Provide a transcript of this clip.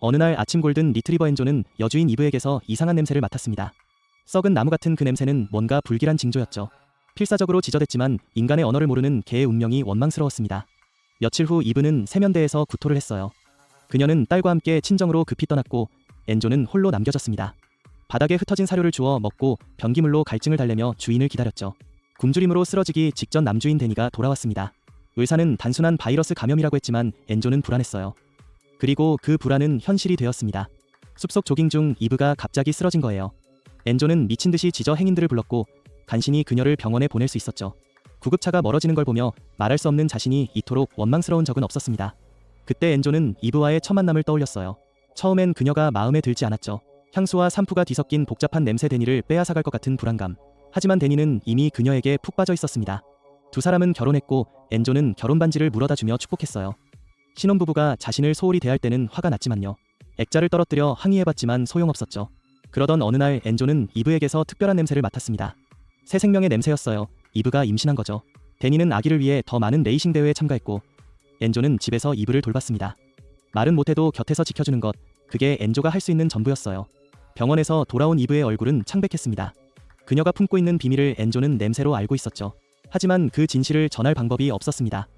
어느 날 아침 골든 리트리버 엔조는 여주인 이브에게서 이상한 냄새를 맡았습니다. 썩은 나무 같은 그 냄새는 뭔가 불길한 징조였죠. 필사적으로 지저댔지만 인간의 언어를 모르는 개의 운명이 원망스러웠습니다. 며칠 후 이브는 세면대에서 구토를 했어요. 그녀는 딸과 함께 친정으로 급히 떠났고 엔조는 홀로 남겨졌습니다. 바닥에 흩어진 사료를 주워 먹고 변기물로 갈증을 달래며 주인을 기다렸죠. 굶주림으로 쓰러지기 직전 남주인 데니가 돌아왔습니다. 의사는 단순한 바이러스 감염이라고 했지만 엔조는 불안했어요. 그리고 그 불안은 현실이 되었습니다. 숲속 조깅 중 이브가 갑자기 쓰러진 거예요. 엔조는 미친 듯이 지저 행인들을 불렀고 간신히 그녀를 병원에 보낼 수 있었죠. 구급차가 멀어지는 걸 보며 말할 수 없는 자신이 이토록 원망스러운 적은 없었습니다. 그때 엔조는 이브와의 첫 만남을 떠올렸어요. 처음엔 그녀가 마음에 들지 않았죠. 향수와 산푸가 뒤섞인 복잡한 냄새 데니를 빼앗아갈 것 같은 불안감. 하지만 데니는 이미 그녀에게 푹 빠져 있었습니다. 두 사람은 결혼했고 엔조는 결혼 반지를 물어다 주며 축복했어요. 신혼부부가 자신을 소홀히 대할 때는 화가 났지만요. 액자를 떨어뜨려 항의해봤지만 소용없었죠. 그러던 어느 날 엔조는 이브에게서 특별한 냄새를 맡았습니다. 새 생명의 냄새였어요. 이브가 임신한 거죠. 데니는 아기를 위해 더 많은 레이싱 대회에 참가했고 엔조는 집에서 이브를 돌봤습니다. 말은 못해도 곁에서 지켜주는 것, 그게 엔조가 할 수 있는 전부였어요. 병원에서 돌아온 이브의 얼굴은 창백했습니다. 그녀가 품고 있는 비밀을 엔조는 냄새로 알고 있었죠. 하지만 그 진실을 전할 방법이 없었습니다.